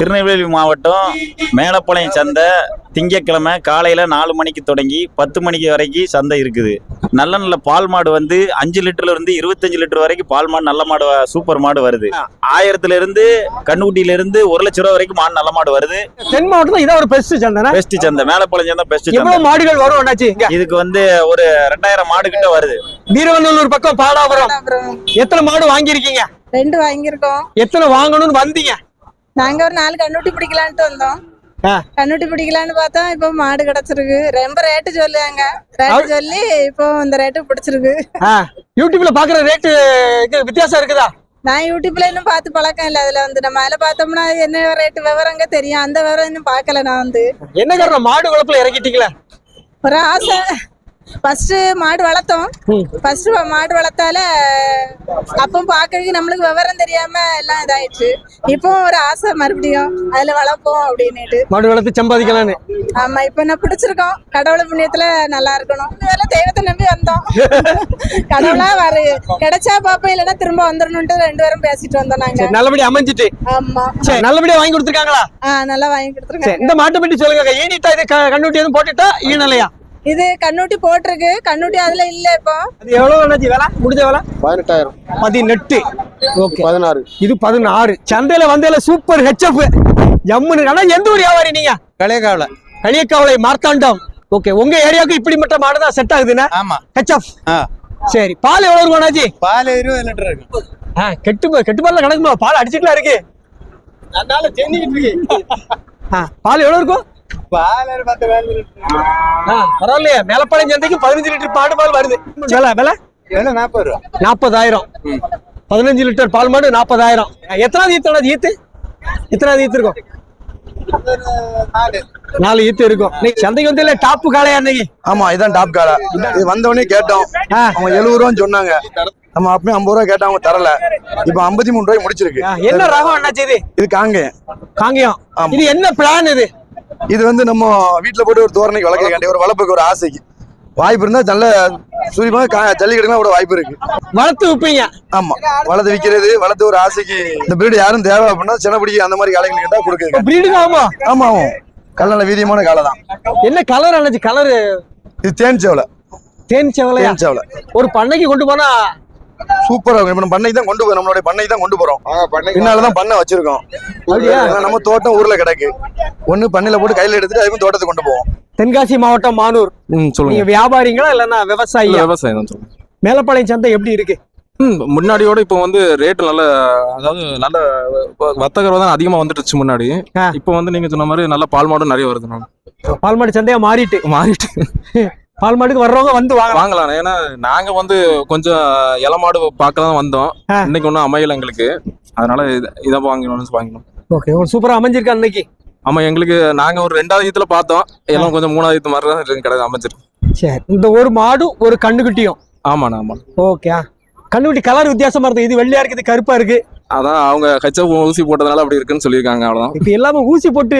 திருநெல்வேலி மாவட்டம் மேலப்பாளையம் சந்தை திங்கட்கிழமை காலையில் நாலு மணிக்கு தொடங்கி பத்து மணிக்கு வரைக்கும் சந்தை இருக்குது. நல்ல நல்ல பால் மாடு வந்து அஞ்சு லிட்டர்ல இருந்து இருபத்தஞ்சு லிட்டர் வரைக்கும் பால் மாடு நல்ல மாடு சூப்பர் மாடு வருது. ஆயிரத்துல இருந்து கண்ணுக்குட்டியில இருந்து ஒரு லட்ச ரூபா வரைக்கும் மாடு நல்ல மாடு வருது. தென் மாவட்டத்துல இதான் ஒரு பெஸ்ட் சந்தைனா? பெஸ்ட் சந்தை. மேலப்பாளையம் சந்தை பெஸ்ட் சந்தை. மாடுகள் வரும் அண்ணாச்சி இதுக்கு வந்து ஒரு ரெண்டாயிரம் மாடு கிட்ட வருது. வீரவநல்லூர் பக்கம் அப்புறம் எத்தனை மாடு வாங்கியிருக்கீங்க? ரெண்டு வாங்கியிருக்கோம். எத்தனை வாங்கணும்னு வந்தீங்க? நாங்க ஒரு நாலு கண்ணுட்டி பிடிக்கலான்ட்டு வந்தோம். கண்ணுட்டி பிடிக்கலான்னு பார்த்தா இப்போ மாடு கிடைச்சிருக்கு. ரொம்ப ரேட்டு சொல்லுவாங்க. ரேட்டு சொல்லி இப்போ இந்த ரேட்டு பிடிச்சிருக்கு. யூடியூப்ல பாக்குற ரேட்டு வித்தியாசம் இருக்குதா? நான் யூடியூப்ல இன்னும் பார்த்து பழக்கம் இல்லை. அதுல வந்து நம்ம அதில் பார்த்தோம்னா என்ன ரேட்டு விவரங்க தெரியும். அந்த விவரம் இன்னும் பார்க்கல நான் வந்து. என்ன காரணம்? மாடு வளர்ப்புல இறக்கிட்டீங்களே? ஒரு ஆசை. ஃபர்ஸ்ட் மாடு வளர்த்தோம். ஃபர்ஸ்ட் மாடு வளர்த்தால அப்போ பார்க்கறதுக்கு நம்மளுக்கு விவரம் தெரியாம எல்லாம் இதாயிடுச்சு. இப்போ ஒரு ஆசை மறுபடியும் அதுல வளர்ப்போம் அப்படின்னுட்டு. மாடு வளர்த்து சம்பாதிக்கலாம்னு. ஆமா இப்ப நான் பிடிச்சிருக்கோம். கடவுள் புண்ணியத்துல நல்லா இருக்கணும். இதெல்லாம் தெய்வத்தை நம்பி வந்தோம். கடவுளா வரு. கிடைச்சா பாப்போம் இல்லைன்னா திரும்ப வந்துடணும்ட்டு ரெண்டு பேரும் பேசிட்டு வந்தோம் நாங்க. நல்லபடியா அமைஞ்சிட்டு. ஆமா. சரி நல்லபடியா வாங்கி கொடுத்துருக்காங்களா? நல்லா வாங்கி கொடுத்துருங்க சரி இந்த மாட்டை பற்றி சொல்லுங்க ஈனிட்டா இது கண்ணுட்டி எதுவும் போட்டுட்டா ஈனலையா? இது கண்ணூட்டி போட்டிருக்கு. கண்ணூட்டி அதுல இல்ல இப்போ. அது எவ்வளவு அண்ணாச்சி வேலை? முடிஞ்ச வேலை? பதினெட்டாயிரம். பதினெட்டு. ஓகே. பதினாறு. இது பதினாறு. சந்தையில வந்ததுல சூப்பர் ஹெச்எஃப் ஜம்முன்னு ஆனா எந்த ஊர் வியாபாரி நீங்க? கலையகாவில. களியக்காவளை மார்த்தாண்டம். ஓகே உங்க ஏரியாவுக்கு இப்படிப்பட்ட மாடு தான் செட் ஆகுதுன்னா? ஆமா. ஹெச்எஃப். சரி பால் எவ்வளவு இருக்கும் அண்ணாச்சி? பால் இருபது லிட்டர் இருக்கு. ஆ, கெட்டு போ- கெட்டு பால்ல கணக்குமா? பால் அடிச்சுக்கலாம் இருக்கு. அதனால தெரிஞ்சுக்கிட்டு இருக்கு. பால் எவ்வளவு இருக்கும்? பரவாயில்லையே. மேலப்பாளையம் சந்தைக்கு பதினஞ்சு லிட்டர் பாடு பால் வருது. விலை விலை? வேணும் நாற்பது ரூபா. நாற்பதாயிரம். பதினஞ்சு லிட்டர் பால் மாடு நாற்பதாயிரம். எத்தனாவது ஈத்து அண்ணாச்சி ஈத்து? எத்தனாவது ஈத்து இருக்கும்? நாலு. ஈத்து இருக்கும். இன்னைக்கு சந்தைக்கு வந்து டாப்பு காளையா அன்னைக்கு? ஆமா இதான் டாப் காடை இது வந்தவொடனே கேட்டோம். அவங்க எழுபது ரூபான்னு சொன்னாங்க. நம்ம அப்பயும் ஐம்பது ரூபா கேட்டோம் அவங்க தரல. இப்ப ஐம்பத்தி மூணு ரூபாய்க்கு முடிச்சிருக்கு. என்ன ரகம் அண்ணாச்சி இது? இது காங்க காங்கயம். ஆமா. இது என்ன பிளான் இது? இது வந்து நம்ம வீட்டுல போட்டு ஒரு தோரணைக்கு வளர்க்க ஒரு வளர்ப்புக்கு ஒரு ஆசைக்கு. வாய்ப்பு இருந்தா நல்ல சூரியமா ஜல்லிக்கட்டுலாம் கூட வாய்ப்பு இருக்கு. வளர்த்து விப்பீங்க. ஆமா வளர்த்து விக்கிறது வளர்த்து ஒரு ஆசைக்கு. இந்த பிரீடு யாரும் தேவை அப்படின்னா சின்னப்படிக்கு அந்த மாதிரி காலைகள் கேட்டா கொடுக்குங்க பிரீடு ஆமா? ஆமா ஆமாம் கல்லல வீரியமான காலை தான். என்ன கலர் அண்ணாச்சி கலர் இது தேன் சேவலை. தேன் செவலையா? தேன் சேவலை. ஒரு பண்ணைக்கு கொண்டு போனா சூப்பரா இருக்கும். இப்ப நம்ம பண்ணை தான் கொண்டு போறோம். நம்மளுடைய பண்ணை தான் கொண்டு போறோம். பின்னாலதான் பண்ணை வச்சிருக்கோம். நம்ம தோட்டம் ஊர்ல கிடக்கு. ஒண்ணு பண்ணையில போட்டு கையில எடுத்துட்டு அதுக்கும் தோட்டத்துக்கு கொண்டு போவோம். தென்காசி மாவட்டம் மானூர். சொல்லுங்க. வியாபாரிங்களா இல்லன்னா விவசாயியா? விவசாயம் தான் சொல்லுங்க. மேலப்பாளையம் சந்தை எப்படி இருக்கு? முன்னாடியோட இப்போ வந்து ரேட் நல்ல அதாவது நல்ல வர்த்தகர் தான் அதிகமாக வந்துட்டுச்சு முன்னாடி. இப்போ வந்து நீங்க சொன்ன மாதிரி நல்ல பால் மாடும் நிறைய வருது நான் பால்மாடு சந்தையா மாறிட்டு. மாறிட்டு. பால் மாடுக்கு வர்றவங்க வந்து வாங்கலாம் வாங்கலாம் ஏன்னா நாங்க வந்து கொஞ்சம் இலை மாடு பார்க்க தான் வந்தோம். இன்னைக்கு ஒன்றும் அமையல எங்களுக்கு. அதனால இத- இதை வாங்கணும்னு வாங்கினோம். ஓகே ஒரு சூப்பரா அமைஞ்சிருக்கா அன்னைக்கு. ஆமா எங்களுக்கு நாங்க ஒரு ரெண்டாவது ஈத்துல பார்த்தோம். எல்லாம் கொஞ்சம் மூணாவது ஈத்து மாதிரி தான் கிடையாது அமைச்சிருக்கு சரி இந்த ஒரு மாடும் ஒரு கண்ணுக்குட்டியும். ஆமாண்ணா ஆமா ஓகே கண்ணுக்குட்டி கலர் வித்தியாசமா இருக்கு. இது வெள்ளையா இருக்கு இது கருப்பா இருக்கு. அதான் அவங்க ஹெச்எஃப் ஊசி போட்டதுனால அப்படி இருக்குன்னு சொல்லியிருக்காங்க அவ்வளவுதான். இப்ப எல்லாமே ஊசி போட்டு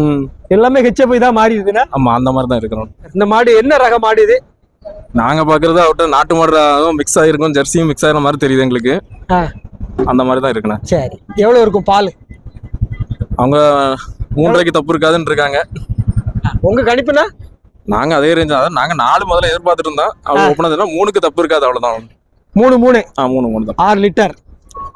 ம். எல்லாமே ஹெச்எப் இதா மாறிடுதுன்னா ஆமா அந்த மாதிரி தான் இருக்கிறோம் இந்த மாடு என்ன ரக மாடு இது? நாங்க பாக்குறது அவட்ட நாட்டு மாடு மிக்ஸ் ஆயிருக்கும் ஜெர்சியும் மிக்ஸ் ஆகிற மாதிரி தெரியுது எங்களுக்கு. அந்த மாதிரி தான் இருக்குண்ணே. சரி. எவ்வளவு இருக்கும் பால்? அவங்க மூன்றரைக்கு தப்பு இருக்காதுன்னு இருக்காங்க. உங்க கணிப்புனா நாங்க அதே ரேஞ்ச் அதான் நாங்க நாலு முதல்ல எதிர்பார்த்துட்டு இருந்தோம். அவங்க ஒப்பனதுனா மூணுக்கு தப்பு இருக்காது அவ்வளவுதான். மூணு மூணு. ஆ மூணு மூணு தான். ஆறு லிட்டர்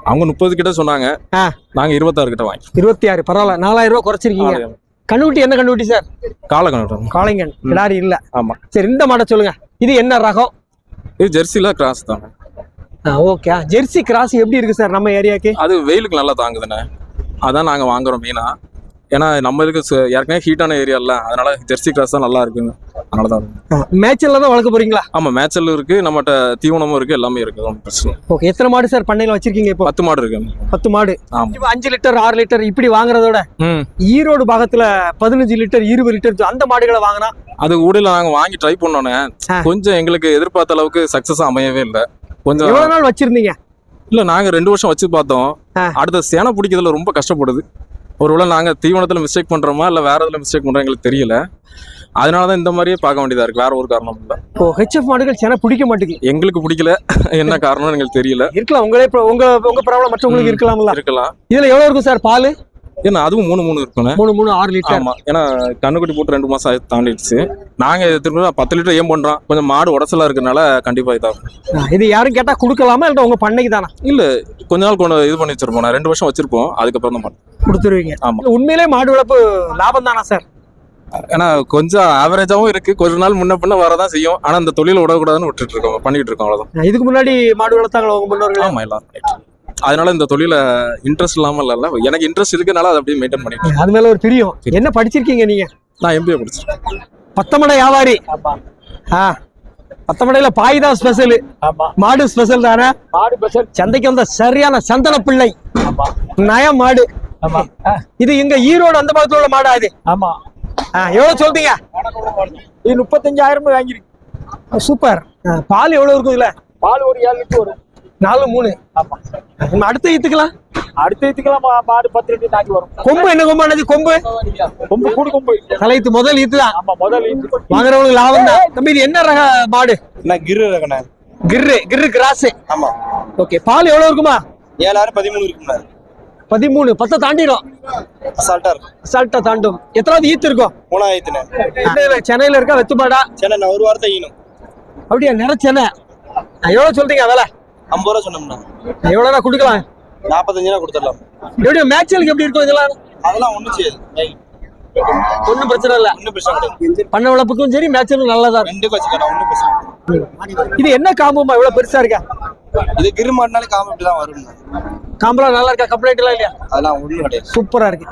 அவங்க முப்பது கிட்ட சொன்னாங்க. ஆ. நாங்க இருபத்தாறு கிட்ட வாங்கி இருபத்தி ஆறு பரவாயில்ல. நாலாயிரம் ரூபாய் குறைச்சிருக்கீங்க கண்ணுக்குட்டி என்ன கண்ணுக்குட்டி சார்? காலை கணக்கு காளைங்கன். கிடாரி இல்ல. ஆமா. சரி இந்த மாடை சொல்லுங்க. இது என்ன ரகம்? இது ஜெர்சில கிராஸ் தான். ஓகே. ஜெர்சி கிராஸ் எப்படி இருக்கு சார் நம்ம ஏரியாக்கு? அது வெயிலுக்கு நல்லா தாங்குதுண்ணே. அதான் நாங்க வாங்குறோம் மெயினா ஏன்னா நம்மளுக்கு சு- ஏற்கனவே ஹீட்டான ஏரியா இல்ல. அதனால ஜெர்சி கிராஸ் தான் நல்லா இருக்குங்க. அதனால தான் மேட்ச்ல தான் வளர்க்க போறீங்களா? ஆமா மேட்சல் இருக்கு நம்மகிட்ட தீவனமும் இருக்கு எல்லாமே இருக்கு. பிரச்சனை. ஓகே எத்தனை மாடு சார் பண்ணையில வச்சிருக்கீங்க இப்போ? பத்து மாடு இருக்கு. பத்து மாடு. அஞ்சு லிட்டர் ஆறு லிட்டர் இப்படி வாங்குறதோட ஈரோடு பாகத்துல பதினஞ்சு லிட்டர் இருபது லிட்டர் அந்த மாடுகளை வாங்கினா? அது ஊடையில நாங்க வாங்கி ட்ரை பண்ணோன்னே. கொஞ்சம் எங்களுக்கு எதிர்பார்த்த அளவுக்கு சக்சஸ் அமையவே இல்லை. கொஞ்சம் எவ்வளவு நாள் வச்சிருந்தீங்க? இல்ல நாங்க ரெண்டு வருஷம் வச்சு பார்த்தோம். அடுத்த சேனை பிடிக்கிறதுல ரொம்ப கஷ்டப்படுது. ஒருவேளை நாங்க தீவனத்துல மிஸ்டேக் பண்றோமா இல்ல வேற இதுல மிஸ்டேக் பண்றோம் எங்களுக்கு தெரியல. அதனாலதான் இந்த மாதிரியே பார்க்க வேண்டியதா இருக்கு. வேற ஒரு காரணம் இல்ல. இப்போ ஹெச்எஃப் மாடுகள் சேனை பிடிக்க மாட்டேங்குது. எங்களுக்கு பிடிக்கல. என்ன காரணம்னு எங்களுக்கு தெரியல. இருக்கலாம். உங்களே pro- உங்க உங்க ப்ராப்ளம் மற்றவங்களுக்கு இருக்கலாம்ல. இருக்கலாம். இதுல எவ்வளவு இருக்கும் சார்? பால்? ஏன்னா அதுவும் மூணு மூணு இருக்குண்ணே மூணு மூணு ஆறு லிட்டர் ஆமா. ஏன்னா கண்ணுக்குட்டி போட்டு ரெண்டு ஆயி- தாண்டிடுச்சு. நாங்க இது திரும்ப பத்து லிட்டர் ஏன் பண்றோம்? கொஞ்சம் மாடு உடச்சலா இருக்கறனால கண்டிப்பா இதாகும். இது யாரும் கேட்டா கொடுக்கலாமா? இல்ல உங்க பண்ணைக்கு தானா? கொஞ்ச நாள் கொண்டு இது பண்ணி வச்சிருப்போம் நான் ரெண்டு வருஷம் வச்சிருப்போம். அதுக்கப்புறம் தான் பண்ணேன். கொடுத்துருவீங்க. ஆமா. இல்ல, உண்மையிலே மாடு வளர்ப்பு லாபம் தானா சார்? ஏன்னா கொஞ்சம் ஆவரேஜாவும் இருக்கு. கொஞ்ச நாள் முன்ன பின்ன வரதான் செய்யும். ஆனா இந்த தொழில விடக்கூடாதுன்னு விட்டுட்டு இருக்கோம் பண்ணிட்டு இருக்கோம் அவ்வளவுதான். இதுக்கு முன்னாடி மாடு வளர்த்தாங்களா உங்க முன்னோர்கள்? ஆமா எல்லாரும். அதனால இந்த தொழில இன்ட்ரெஸ்ட் இல்லாம இல்ல எனக்கு இன்ட்ரெஸ்ட் இருக்கனால அதை அப்படியே மெயின்டைன் பண்ணிட்டு. அது மேல ஒரு பிரியம். என்ன படிச்சிருக்கீங்க நீங்க? நான் எம்பிஏ படிச்சிருக்கேன் பத்தமடை வியாபாரி. ஆ. பத்தமடையில பாய் தான் ஸ்பெஷல் மாடு ஸ்பெஷல் தானே? மாடு ஸ்பெஷல் சந்தைக்கு வந்த சரியான சந்தன பிள்ளை. நய மாடு. ஆமா. இது இங்க ஈரோடு அந்த பக்கத்துல உள்ள மாடா இது? ஆமா. எவ்வளவு சொல்றீங்க? இது முப்பத்தஞ்சாயிரம் வாங்கிருக்கு சூப்பர். பால் எவ்வளவு இருக்கும் இதுல? பால் ஒரு ஏழு லிட்டர் வரும் நாலு மூணு. ஆமா. நம்ம அடுத்த ஈத்துக்கலாம்? அடுத்த இதுக்கெல்லாம் மா- மாடு பத்து லிட்டர் தாண்டி வரும். கொம்பு என்ன கொம்பு அண்ணாச்சி? கொம்பு? கொம்பு கூடு கொம்பு. தலைத்து முதல் ஈத்து தான் ஆமா முதல் இது வாங்குறவங்களுக்கு லாபம் தான். தம்பி இது என்ன ரக மாடு நான் கிரு ரகண்ணே. கிர்ரு கிர்ரு கிராஸ் ஆமா. ஓகே பால் எவ்வளவு இருக்குமா? ஏழாயிரம் பதிமூணு இருக்குண்ணே பதிமூணு பத்தை தாண்டிடும். அசால்ட்டா இருக்கும். அசால்ட்டா தாண்டும். எத்தனாவது ஈத்து இருக்கும்? மூணாயிரத்துண்ணே சென்னையில சென்னையில இருக்கா வெத்துமாடா சரி நான் ஒரு வாரத்தை ஈனும் அப்படியா நிறைச்சென்னை எவ்வளவு சொல்றீங்க வேலை? ஐம்பது ரூபா சொன்னோம்னா எவ்வளவு கொடுக்கலாம்? நாற்பத்தஞ்சு ரூபா கொடுத்துடலாம். எப்படி மேட்சலுக்கு எப்படி இருக்கும் இதெல்லாம்? அதெல்லாம் ஒன்றும் செய்யாது. ஒன்றும் பிரச்சனை இல்ல. ஒன்றும் பிரச்சனை கிடையாது. பண்ண வளர்ப்புக்கும் சரி மேட்சலும் நல்லதா ரெண்டுக்கும் வச்சுக்கலாம் ஒன்றும் பிரச்சனை. இது என்ன காம்புமா இவ்வளவு பெருசா இருக்கா? இது கிரு மாட்டினாலே காம இப்படி தான் வரும் காம்பெல்லாம் நல்லா இருக்கா? கம்ப்ளைண்ட் எல்லாம் இல்லையா? அதெல்லாம் ஒன்றும் கிடையாது சூப்பரா இருக்கு.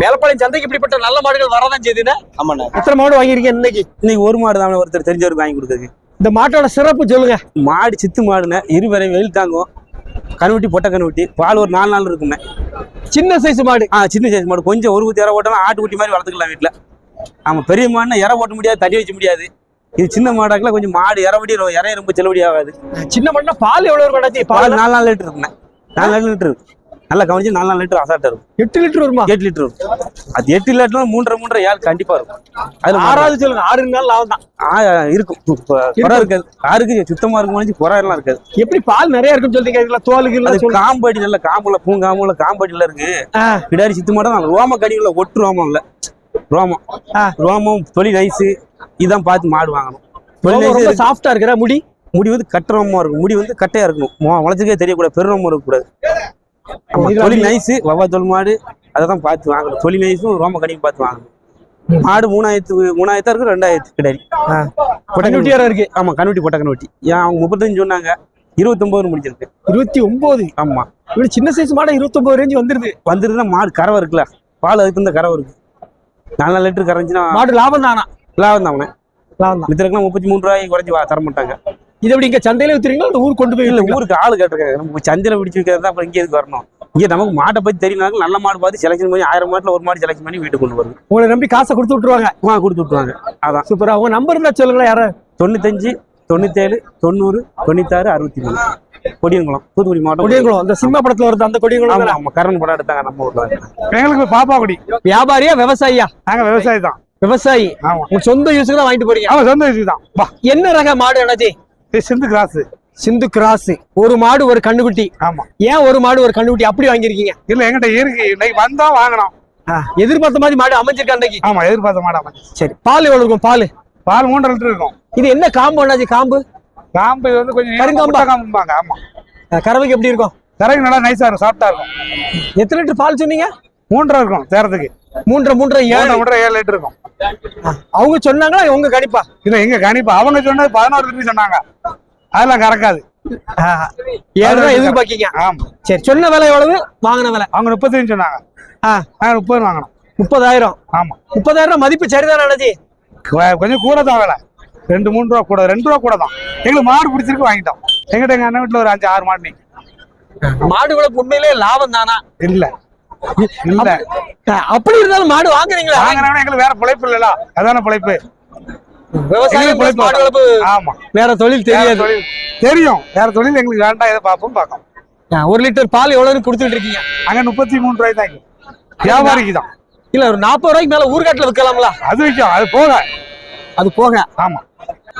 மேலப்பாளையம் சந்தைக்கு இப்படிப்பட்ட நல்ல மாடுகள் வரதான் செய்யுதுன்னா? ஆமாண்ணே. எத்தனை மாடு வாங்கியிருக்கீங்க இன்னைக்கு? இன்னைக்கு ஒரு மாடு தான் ஒருத்தர் தெரிஞ்சவருக்கு வாங்கி கொடுக்குறது இந்த மாட்டோட சிறப்பு சொல்லுங்க. மாடு சித்து மாடுண்ணே. இருவரை வெயில் தாங்கும். கணுவட்டி பொட்டை கணுவட்டி பால் ஒரு நாலு நாள் இருக்குண்ணே சின்ன சைஸ் மாடு. ஆ சின்ன சைஸ் மாடு. கொஞ்சம் ஒரு ஊற்றி இற ஓட்டலாம் ஆட்டு குட்டி மாதிரி வளர்த்துக்கலாம் வீட்டில் ஆமாம் பெரிய மாடுனா இற ஓட்ட முடியாது தண்ணி வைக்க முடியாது. இது சின்ன மாடாக்கெல்லாம் கொஞ்சம் மாடு இறவடி இறைய ரொம்ப செலவடி ஆகாது சின்ன மாடுனா பால் அண்ணாச்சி? பால் நாலு நாலு லிட்டர் இருக்குண்ணே நாலு லிட்டர். நல்லா கவனிச்சு நாலு நாலு லிட்டர் அசால்ட்டாக இருக்கும். எட்டு லிட்டர் வருமா? எட்டு லிட்டர் இருக்கும் அது எட்டு லிட்டர் மூன்றரை மூன்றரை ஏழு கண்டிப்பாக இருக்கும். அதில் ஆறாவது சொல்லுங்க ஆறு நாள் லாபம் தான். இருக்கும். குறை இருக்காது. ஆறுக்கு சுத்தமாக இருக்கும் குறை எல்லாம் இருக்காது. எப்படி பால் நிறைய இருக்குன்னு சொல்றீங்க தோலுக்கு இல்ல காம்படி நல்ல காம்புல பூங்காம்புல காம்படியில இருக்கு. ஆ. பிடாரி சித்து மாடம் நல்ல ரோம கடிகள ஒட்டு ரோமம் இல்ல. ரோமம். ரோமம் தொலி நைஸ் இதான் பார்த்து மாடு வாங்கணும். சாஃப்டா இருக்கிற முடி? முடி வந்து கட்ட ரோமமா இருக்கும். முடி வந்து கட்டையா இருக்கணும். முளைச்சுக்கே தெரியக்கூடாது. பெரு ரோமம் இருக்கக்கூடாது அப்படி- நைஸ் வவ்வா தொல் மாடு அதை தான் பார்த்து வாங்கணும். தொலி நைஸும் ரோம கடியும் பார்த்து வாங்கணும். மாடு மூணாயிரத்து மூணாயிரத்தா இருக்கு ரெண்டாயிரத்து கிடாரி. கண்ணுட்டி வேற இருக்கு? ஆமா கண்ணுட்டி பொட்டை கண்ணுட்டி. ஏன் அவங்க முப்பத்தஞ்சு சொன்னாங்க. இருபத்தொன்பது முடிச்சிருக்கு. இருபத்தி ஒன்பது ஆமா. இவ்வளவு சின்ன சைஸ் மாடா இருபத்தி ஒன்பது ரேஞ்சு வந்துருது. வந்துருந்தா மாடு கறவை இருக்குல்ல. பால் அதுக்கு தகுந்த கறவை இருக்கு. நாலு நாலு லிட்டர் கரைஞ்சுன்னா மாடு லாபம் தானா? லாபம் தான் அவனே. லாபம் தான். மித்திரக்கெல்லாம் முப்பத்தி மூணு ரூபாய்க்கு குறைஞ்சி வா- தர மாட்டாங்க இது எப்படி இங்க சந்தையில வித்துறீங்களா? இல்ல ஊர் கொண்டு போய் இல்ல ஊருக்கு ஆளு கேட்டிருக்காங்க. நம்ம சந்தையில பிடிச்சி வைக்கிறது அப்புறம் இங்கே எதுக்கு வரணும்? இங்கே நமக்கு மாட்டை பத்தி தெரியுனாலும் நல்ல மாடு பார்த்து செலக்ஷன் பண்ணி ஆயிரம் மாட்டுல ஒரு மாடு செலக்ஷன் பண்ணி வீட்டுக்கு கொண்டு வருது. உங்களை நம்பி காசை கொடுத்து விட்டுருவாங்க. வா கொடுத்து விட்டுருவாங்க. அதான். சூப்பரா. உங்க நம்பர் இருந்தா சொல்லுங்களேன் யாரும் தொண்ணூத்தஞ்சு தொண்ணூத்தேழு தொண்ணூறு தொண்ணூத்தாறு அறுபத்தி மூணு கொடியங்குளம் தூத்துக்குடி மாவட்டம் கொடியங்குளம். அந்த சினிமா படத்துல வருது அந்த கொடியங்குளம் ஆமா கரண் படம் எடுத்தாங்க நம்ம ஊர்ல. எங்களுக்கு பாப்பா குடி. வியாபாரியா விவசாயியா? நாங்க விவசாயி தான். விவசாயி. ஆமா. உங்க சொந்த யூஸுக்கு தான் வாங்கிட்டு போறீங்க. ஆமா சொந்த விஷயம் தான். வா என்ன ரக மாடு அண்ணாச்சி? இது சிந்து கிராஸ் சிந்து கிராஸ் ஒரு மாடு ஒரு கண்ணுக்குட்டி. ஆமா. ஏன் ஒரு மாடு ஒரு கண்ணுக்குட்டி? அப்படி வாங்கியிருக்கீங்க? இல்ல எங்கிட்ட இருக்கு. இன்னைக்கு வந்தா வாங்கணும். எதிர்பார்த்த மாதிரி மாடு அமைஞ்சிருக்கா அன்னைக்கு ஆமா எதிர்பார்த்த மாடாம சரி பால் எவ்வளவு இருக்கும்? பால்? பால் மூன்றரை லிட்டர் இருக்கும். இது என்ன காம்பு அண்ணாச்சி காம்பு? காம்பு இது வந்து கொஞ்சம் கருங்காம்பா? முட்டை காம்பும்பாங்க ஆமா. கறவைக்கு எப்படி இருக்கும்? கரைக்கு நல்லா நைஸா இருக்கும் சாஃப்டா இருக்கும். எத்தனை லிட்டர் பால் சொன்னீங்க? மூன்றரை இருக்கும் சேரத்துக்கு. மூன்றரை மூன்றரை ஏழு. மூன்றரை ஏழு லிட்டர் இருக்கும். அவங்க சொன்னாங்களா? உங்க கணிப்பா? இல்ல எங்க கணிப்பு? அவங்க சொன்னது பதினோரு லிட்டர் சொன்னாங்க. அதெல்லாம் கறக்காது. ஏழு தான் எதிர்பார்க்கீங்க? ஆமா. சரி சொன்ன விலை எவ்வளவு? வாங்கின விலை? அவங்க முப்பத்தஞ்சு சொன்னாங்க. நாங்க முப்பது வாங்கணும் முப்பதாயிரம்? ஆமா. முப்பதாயிரம் மதிப்பு சரிதான் அண்ணாச்சி? கொ- கொஞ்சம் கூட தான் விலை. ரெண்டு மூணு ரூபா கூட ரெண்டு ரூபா கூட தான். எங்களுக்கு மாடு பிடிச்சிருக்கு வாங்கிட்டோம். எங்கிட்ட எங்க அண்ணன் வீட்டுல ஒரு அஞ்சு ஆறு மாடு நிக்கும். மாடு வளர்ப்பு உண்மையிலே லாபம் தானா? இல்ல. இல்ல. அப்படி இருந்தாலும் மாடு வாங்குறீங்களா? வாங்கினவன எங்களுக்கு வேற பிழைப்பு இல்லல அதான பிழைப்பு? விவசாயம் மாடு வளர்ப்பு ஆமா. வேற தொழில் தெரியாது. தெரியும். வேற தொழில் எங்களுக்கு வேண்டாம். எதை பார்ப்போம் பார்க்கும் அஹ் ஒரு லிட்டர் பால் எவ்வளவுன்னு கொடுத்துட்டு இருக்கீங்க? அங்க முப்பத்தி மூணு ரூபாய் தான் இங்க. வியாபாரிக்கு தான். இல்ல ஒரு நாற்பது ரூபாய்க்கு மேல ஊர்காட்டுல விற்கலாம்ல? அது விற்கும் அது போக. அது போக. ஆமா.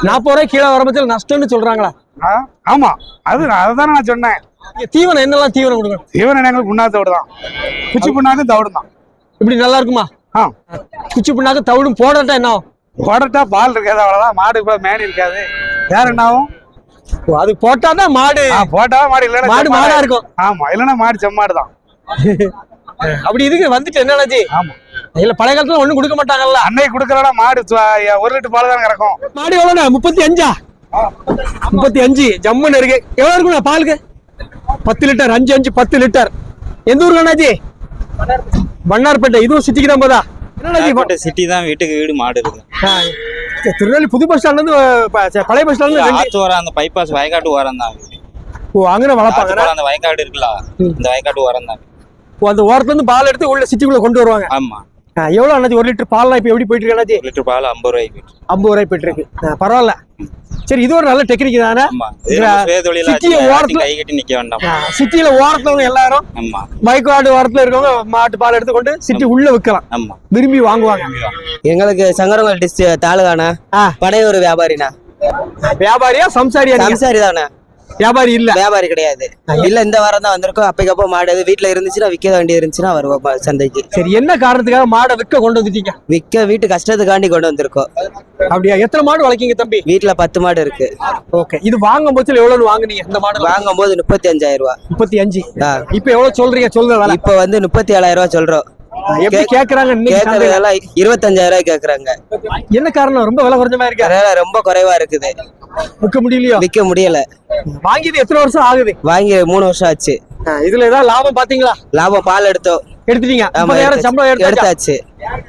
நாற்பது ரூபாய் கீழே வர பட்சத்தில் நஷ்டம்னு சொல்றாங்களா? ஆமா. அது நான் அதை நான் சொன்னேன். தீவனம் என்னெல்லாம் தீவனம் கொடுக்கணும்? தீவனம் எங்களுக்கு புண்ணாக்கு தவிடு தான். குச்சி புண்ணாக்கு தவிடு தான். இப்படி நல்லா இருக்குமா? ஆ. குச்சி புண்ணாக்கு தவிடும் போடட்டா என்ன போடட்டா பால் இருக்காது அவ்வளவுதான். மாடு இப்போ மேனி இருக்காது. வேற என்ன ஆகும்? அது போட்டாதான் மாடு. ஆ, போட்டா மாடு இல்லைன்னா மாடு. மாடா இருக்கும். ஆமா இல்லைன்னா மாடு செம்மாடு தான். அப்படி இதுக்கு வந்துட்டு என்னடாச்சு ஆமா. இல்ல பழைய காலத்துல ஒண்ணும் கொடுக்க மாட்டாங்கல்ல? அன்னைக்கு கொடுக்கறடா மாடு ஒரு லிட்டர் பால் தான் கிடக்கும் மாடு எவ்வளவுண்ணா? முப்பத்தி அஞ்சா? முப்பத்தி அஞ்சு. ஜம்முன்னு இருக்கு. எவ்வளவு இருக்குண்ணா பாலுக்கு? பத்து லிட்டர் அஞ்சு அஞ்சு பத்து லிட்டர். எந்த ஊருக்கு அண்ணாச்சி? வண்ணார்பேட்டை இதுவும் சிட்டிக்கு தான் போதா? என்னடாச்சி சிட்டி தான் வீட்டுக்கு வீடு மாடு இருக்கு. திருநெல்வேலி புது பஸ் ஸ்டாண்ட்ல இருந்து பழைய பஸ் ஸ்டாண்ட்ல இருந்து வர அந்த பைபாஸ் வயக்காட்டு ஓரம் தான். ஓ அங்கே வளர்ப்பாங்க அந்த வயக்காடு இருக்குல்ல இந்த வயக்காட்டு ஓரம் தான். ஓ, அந்த ஓரத்துல இருந்து பால் எடுத்து உள்ள சிட்டிக்குள்ள கொண்டு வருவாங்க. ஆமா. ஆ, எவ்வளவு அண்ணாச்சி? ஒரு லிட்டர் பால்லாம் இப்ப எப்படி போயிட்டு இருக்கு லிட்டர் பால் ஐம்பது ரூபாய்க்கு ஐம்பது ரூபாய் போயிட்டு இருக்கு. பரவாயில்ல. சரி இது ஒரு நல்ல டெக்னிக் தானே? ஆமா. இது இந்த நம்ம சுய தொழிலா சிட்டிய வச்சு ஓரத்துல- கை கட்டி நிக்க வேண்டாம். ஆ, சிட்டியில ஓரத்துல எல்லாரும் ஆமா. பைக்காடு ஓரத்துல இருக்கவங்க மாட்டு பால் எடுத்து கொண்டு சிட்டி உள்ள விற்கலாம். ஆமா. விரும்பி வாங்குவாங்க. எங்களுக்கு சங்கரங்கல் டிஸ்ட்ரிக்ட் தாலுகாண்ணா. படையூர் வியாபாரிண்ணா. வியாபாரியா சம்சாரியா? சம்சாரி தானே வியாபாரி இல்ல. வியாபாரி கிடையாது. இல்ல இந்த வாரம் தான் வந்திருக்கோம். அப்பக்கப்போ மாடு எது வீட்டுல இருந்துச்சுன்னா விற்க வேண்டியது இருந்துச்சுன்னா வருவோம் சந்தைக்கு. சரி என்ன காரணத்துக்காக மாடை விற்க கொண்டு வந்துட்டீங்க? விற்க வீட்டு கஷ்டத்துக்காண்டி கொண்டு வந்திருக்கோம். அப்படியா? எத்தனை மாடு வளர்க்கீங்க தம்பி? வீட்டுல பத்து மாடு இருக்கு. ஓகே. இது வாங்கும் போது எவ்வளவு வாங்குனீங்க இந்த மாடு? வாங்கும் போது முப்பத்தி அஞ்சாயிரம் ரூபா. முப்பத்தி அஞ்சு. இப்ப எவ்வளவு சொல்றீங்க? சொல்ற இப்ப வந்து முப்பத்தி ஏழாயிரம் ரூபா சொல்றோம். எப்படி கேக்குறாங்க? கேட்கறதெல்லாம் இருபத்தஞ்சாயிரம் ரூபாய் கேக்குறாங்க. என்ன காரணம்? ரொம்ப விலை குறைஞ்ச மாதிரி இருக்கா? விலை ரொம்ப குறைவா இருக்குது. விற்க முடியலையோ? விற்க முடியல. வாங்கியது எத்தனை வருஷம் ஆகுது? வாங்கி மூணு வருஷம் ஆச்சு. இதுல ஏதாவது லாபம் பாத்தீங்களா? லாபம் பால் எடுத்தோம். எடுத்துட்டீங்க. ஆமா முப்பதாயிரம் சம்பளம் எடுத்தாச்சா?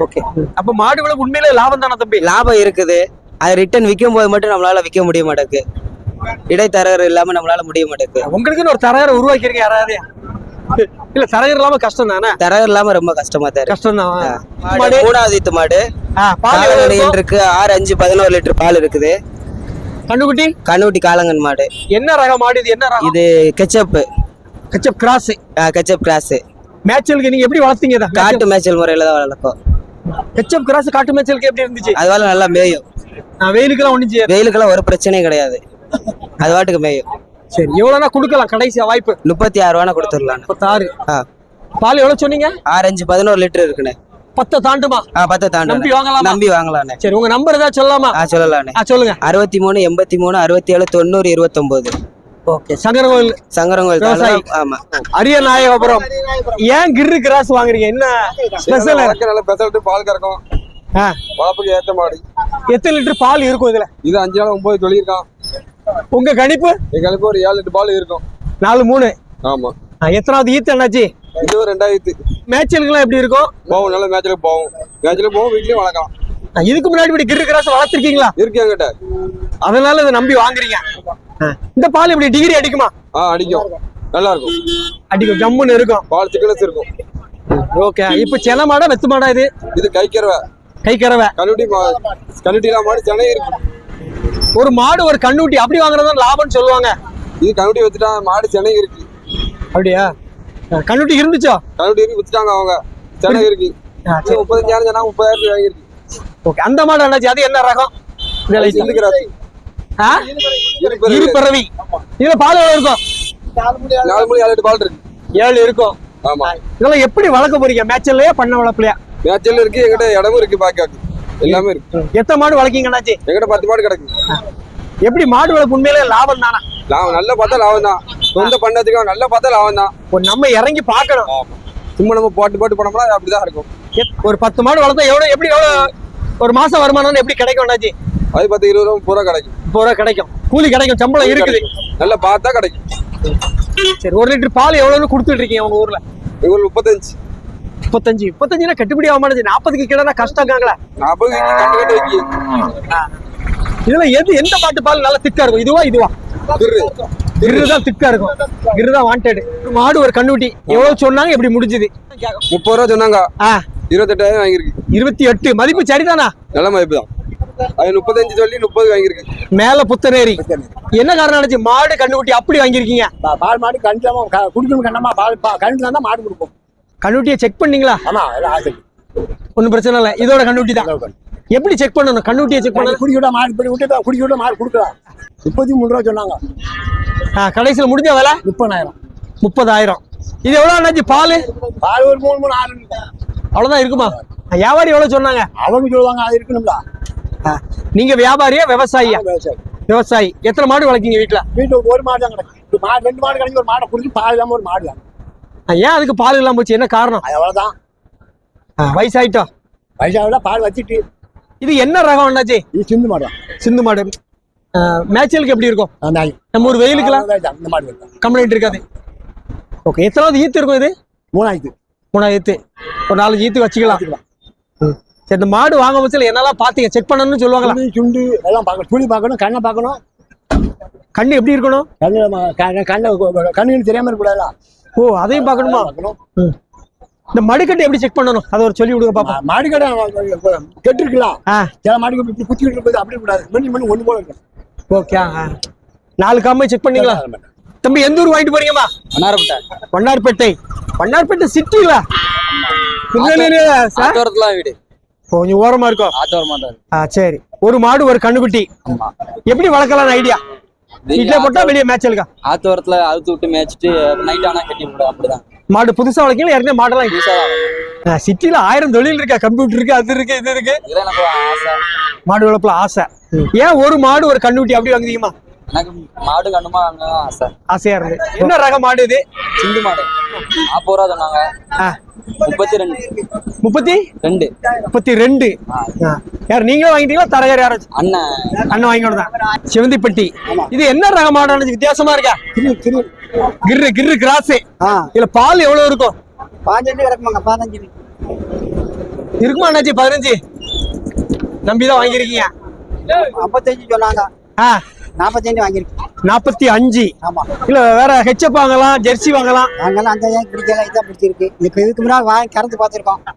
ஓகே. அப்ப மாடு விலை உண்மையிலே லாபம் தானே தம்பி? லாபம் இருக்குது. அது ரிட்டர்ன் விற்கும் போது மட்டும் நம்மளால விற்க முடிய மாட்டேங்குது. இடைத்தரகர் இல்லாம நம்மளால முடிய மாட்டேங்குது. உங்களுக்குன்னு ஒரு தரகரை உருவாக்கிருங்க யாராவது? இல்ல தரகர் இல்லாம கஷ்டம் தானே? தரகர் இல்லாம ரொம்ப கஷ்டமா தான் கஷ்டம் தான். மாடு? மூணாவது ஈத்து மாடு பால்? இருக்கு. ஆறு அஞ்சு பதினோரு லிட்டர் பால் இருக்குது. கண்ணுக்குட்டி? கண்ணுட்டி காலங்கன் மாடு. என்ன ரகம் மாடு இது? என்ன ரகம்? இது கெச்சப் கச்சப் கிராஸ். Ketchup grass. மேட்சலுக்கு நீங்க எப்படி வளர்த்தீங்க? காட்டு மேய்ச்சல் முறையில தான் வளர்க்கும் கச்சப் கிராஸ் காட்டு மேட்சலுக்கு எப்படி இருந்துச்சு? அது வேலை நல்லா மேயும். வெயிலுக்கெல்லாம் செய்யாது. வெயிலுக்கெல்லாம் ஒரு பிரச்சனையும் கிடையாது. அது பாட்டுக்கு மேயும். சரி எவ்வளவுனா கொடுக்கலாம் கடைசியா வாய்ப்பு. முப்பத்தி ஆறு ரூபா கொடுத்துடலாம். முப்பத்தாறு. ஆ. பால் எவ்வளவு சொன்னீங்க? ஆறு அஞ்சு பதினோரு லிட்டர் இருக்குண்ணே. பத்தை தாண்டுமா? ஆ பத்தை தாண்டி நம்பி வாங்கலாமா? நம்பி வாங்கலாண்ணே. சரி உங்க நம்பர் ஏதாவது சொல்லலாமா? ஆ சொல்லலாண்ணே. ஆ சொல்லுங்க. அறுபத்தி மூணு எண்பத்தி மூணு அறுபத்தி ஏழு தொண்ணூறு இருபத்தொன்பது ஓகே சங்கரகோவில் சங்கரங்கோயில் விவசாயி. ஆமா. அரிய நாயகபுரம். ஏன் கிர்ரு கிராஸ் வாங்குறீங்க? என்ன ஸ்பெஷல் நல்ல பெசல்ட்டு பால் கறக்கும். ஆ. வளர்ப்புக்கு ஏத்த மாடு எத்தனை லிட்டர் பால் இருக்கும் இதுல? இது அஞ்சு நாள் ஒன்பது சொல்லியிருக்கான் உங்க கணிப்பு? எங்களுக்கு ஒரு ஏழு லிட்டர் பால் இருக்கும். நாலு மூணு. ஆமா. எத்தனாவது ஈத்து என்னாச்சு? இது ஒரு ரெண்டாயிரத்து. மேட்சலுக்குலாம் எப்படி இருக்கும்? போகும் நல்ல மேட்ச்ல போகும் மேட்ச்ல போகும் வீட்லயும் வளர்க்கலாம். இதுக்கு முன்னாடி இப்படி கிர்ரு கிராஸ் வளர்த்திருக்கீங்களா? இருக்கு என்கிட்ட. அதனால இதை நம்பி வாங்குறீங்க. இந்த பால் இப்படி டிகிரி அடிக்குமா? ஆ அடிக்கும். நல்லா இருக்கும் அடிக்கும் ஜம்முன்னு இருக்கும். பால் திக்னஸ் இருக்கும். ஓகே இப்போ சென மாடா வெத்து மாடா இது? இது கைக்கிறவ கை கறவை கண்ணுட்டி கண்ணுட்டிலாம் மாடு சென்னை இருக்கு ஒரு மாடு ஒரு கண்ணுட்டி அப்படி வாங்குறது லாபம்னு சொல்லுவாங்க. இது கண்ணுட்டி வச்சுட்டா மாடு சென்னை இருக்கு. அப்படியா? கண்ணுட்டி இருந்துச்சோ? கண்ணுட்டி இருக்கு வித்துட்டாங்க அவங்க. சென்னை இருக்கு. முப்பத்தஞ்சாயிரம் சொன்னா முப்பதாயிரத்து வாங்கியிருக்கு. ஓகே அந்த மாடு என்னாச்சு அது என்ன ரகம்? இதுல இது- சிந்துக்கிறாரு ஆ? இரு பிறவி. இதுல பால் எவ்வளவு இருக்கும்? நாலு மணி ஏழு எட்டு பால் இருக்கு. ஏழு இருக்கும். ஆமா. இதெல்லாம் எப்படி வளர்க்க போறீங்க? மேட்சல்லையா பண்ண வளர்ப்புலையா? மேட்சல் இருக்கு எங்கிட்ட இடமும் இருக்கு பாக்காக்கு எல்லாமே இருக்கு. எத்தனை மாடு வளர்க்கீங்கன்னாச்சு எங்கிட்ட பத்து மாடு கிடக்கு. எப்படி மாடு வளர்ப்பு உண்மையிலே லாபம் தானா? லாபம் நல்லா பார்த்தா லாபம் தான். சொந்த பண்ணதுக்கு நல்லா பார்த்தா லாபம் தான். நம்ம இறங்கி பார்க்கணும். சும்மா நம்ம போட்டு போட்டு போனோம்னா அப்படிதான் இருக்கும். ஒரு பத்து மாடு வளர்த்தா எவ்வளவு எப்படி எவ்வளவு ஒரு மாசம் வருமானம் எப்படி கிடைக்கும் அண்ணாச்சி? அது பத்து இருபது ரூபா பூரா கிடைக்கும். ரூபா கிடைக்கும். கூலி கிடைக்கும் சம்பளம் இருக்குது. நல்லா பார்த்தா கிடைக்கும். சரி ஒரு லிட்டர் பால் எவ்வளவுன்னு கொடுத்துட்டு இருக்கீங்க உங்க ஊர்ல? இவங்களுக்கு முப்பத்தஞ்சு. முப்பத்தஞ்சு. முப்பத்தஞ்சுனா கட்டுப்படி ஆக மாட்டேங்குது நாற்பதுக்கு கீழே நாற்பது கண்டு கட்டு வைக்கி. இதுல எது எந்த மாட்டு பால் நல்லா திக்கா இருக்கும். இதுவா இதுவா? திரு கிரு தான் திக்கா இருக்கும். கிரு தான் வாண்டட் மாடு ஒரு கண்ணுட்டி எவ்வளவு சொன்னாங்க எப்படி முடிஞ்சது. முப்பது ரூபா சொன்னாங்க. இருபத்தெட்டாயிரம் வாங்கியிருக்கு. இருபத்தி எட்டு. மதிப்பு சரிதானா? நல்ல மதிப்பு தான். அது முப்பத்தஞ்சு சொல்லி முப்பது வாங்கியிருக்கு. மேல புத்தனேரி. என்ன காரணம் நினைச்சு மாடு கண்ணுக்குட்டி அப்படி வாங்கியிருக்கீங்க. பால் மாடு கண்டிப்பா குடிக்கணும் கண்ணமா பால் கண்டு தான் மாடு கொடுப்போம். கண்ணுட்டியை செக் பண்ணீங்களா? ஆமா ஒன்றும் பிரச்சனை இல்லை. இதோட கண்ணுட்டி தான். எப்படி செக் பண்ணணும்? கண்ணுட்டியை செக் பண்ணணும்? குடிக்க மாடு இப்படி விட்டு குடிக்க விட மாடு கொடுக்கலாம் முப்பத்தி மூணு ரூபா சொன்னாங்க. ஆ, கடைசியில் முடிஞ்ச வேலை? முப்பதாயிரம். முப்பதாயிரம். இது எவ்வளவு அண்ணாச்சி பால்? பால் ஒரு மூணு மூணு ஆறு அவ்வளவுதான் இருக்குமா? வியாபாரி எவ்வளவு சொன்னாங்க? அவங்க சொல்லுவாங்க அது இருக்கணும்ல. நீங்க வியாபாரியா விவசாயியா? விவசாயி. விவசாயி. எத்தனை மாடு வளர்க்கீங்க வீட்டுல? வீட்டுல ஒரு மாடு தான் கிடக்கு. மாடு ரெண்டு மாடு கிடைக்கும் ஒரு மாடை குடிச்சு பால் இல்லாம ஒரு மாடு ஏன் அதுக்கு பால் இல்லாம போச்சு? என்ன காரணம்? அவ்வளவுதான். வயசாயிட்டோம். வயசாவில பால் வச்சுட்டு இது என்ன ரகம் அண்ணாச்சி இது சிந்து மாடு. சிந்து மாடு. மேய்ச்சலுக்கு எப்படி இருக்கும்? நம்ம ஒரு வெயிலுக்குலாம் இந்த மாடு கம்ப்ளைண்ட் இருக்காது. ஓகே எத்தனாவது ஈத்து இருக்கும் இது? மூணாயிரத்து. மூணாவது ஈத்து. ஒரு நாலஞ்சு ஈத்து வச்சுக்கலாம். சரி இந்த மாடு வாங்க பட்சத்தில் என்னெல்லாம் பார்த்தீங்க செக் பண்ணணும்னு சொல்லுவாங்களா? சுண்டு எல்லாம் பார்க்கணும். துளி பார்க்கணும் கண்ணை பார்க்கணும். கண்ணு எப்படி இருக்கணும்? கண்ணு கண்ணை கண்ணுன்னு தெரியாம இருக்கக்கூடாதுல ஓ அதையும் பார்க்கணுமா. இந்த மடுக்கட்டை எப்படி செக் பண்ணணும்? அதை ஒரு சொல்லி விடுங்க பாப்பா மா- மாடு கடை கெட்டு இருக்கலாம் ஆ. சில மாடுக்கு இப்படி குத்திக்கிட்டு இருக்குது அப்படி கூடாது மணி மணி ஒண்ணு போல இருக்கும். ஓகே நாலு காமை செக் பண்ணீங்களா? தம்பி எந்த ஊர் வாங்கிட்டு போறீங்கம்மா? அன்னாரப்பட்ட வண்ணார்பேட்டை வண்ணார்பேட்டை சிட்டிங்களா? திருநெல்வேலியா வீடு. கொஞ்சம் ஓரமா இருக்கும் ஆத்தோரமா ஆ சரி. ஒரு மாடு ஒரு கண்ணுக்குட்டி. எப்படி வளர்க்கலாம்னு ஐடியா வீட்டுல போட்டா வெளியே மேட்சலுக்கா ஆத்தோரத்துல அழுத்து விட்டு மேய்ச்சிட்டு நைட் ஆனா கட்டி விடும் அப்படிதான். மாடு புதுசா வளர்க்கல ஏற்கனவே மாடெல்லாம் சிட்டில ஆயிரம் தொழில் இருக்கா கம்ப்யூட்டர் இருக்கு அது இருக்கு இது இருக்கு. மாடு வளர்ப்புல ஆசை. ஏன் ஒரு மாடு ஒரு கண்ணுக்குட்டி அப்படி வாங்குறீங்கம்மா எனக்கு மாடு கண்ணுமா வாங்கணும் ஆசை. ஆசையா இருக்கு என்ன ரக மாடு இது? சிந்து மாடு. நாற்பது ரூபா சொன்னாங்க. முப்பத்தி ரெண்டு. முப்பத்தி? ரெண்டு. முப்பத்தி ரெண்டு. யார் நீங்களும் வாங்கிட்டீங்களா? தரகர் யாராச்சும்? அண்ணன். அண்ணன் வாங்கிட்டு தான். சிவந்திப்பட்டி. இது என்ன ரக மாடானது வித்தியாசமா இருக்கா? கிர்ரு கிர்ரு கிராஸ் இதுல பால் எவ்வளவு இருக்கும்? பாஞ்சு கிடக்குமாங்க பதினஞ்சு. இருக்குமா அண்ணாச்சி பதினஞ்சு? நம்பிதான் வாங்கியிருக்கீங்க. ஐம்பத்தஞ்சு சொன்னாங்க. ஆ. நாற்பத்தஞ்சு வாங்கியிருக்கேன். நாற்பத்தி அஞ்சு. ஆமா. இல்ல வேற ஹெச்எப் வாங்கலாம் ஜெர்சி வாங்கலாம். நாங்கெல்லாம் அந்த ஏன் பிடிக்கல இதான் பிடிச்சிருக்கு. இதுக்கு இதுக்கு முன்னாடி வாங்கி கறந்து பார்த்துருக்கோம்.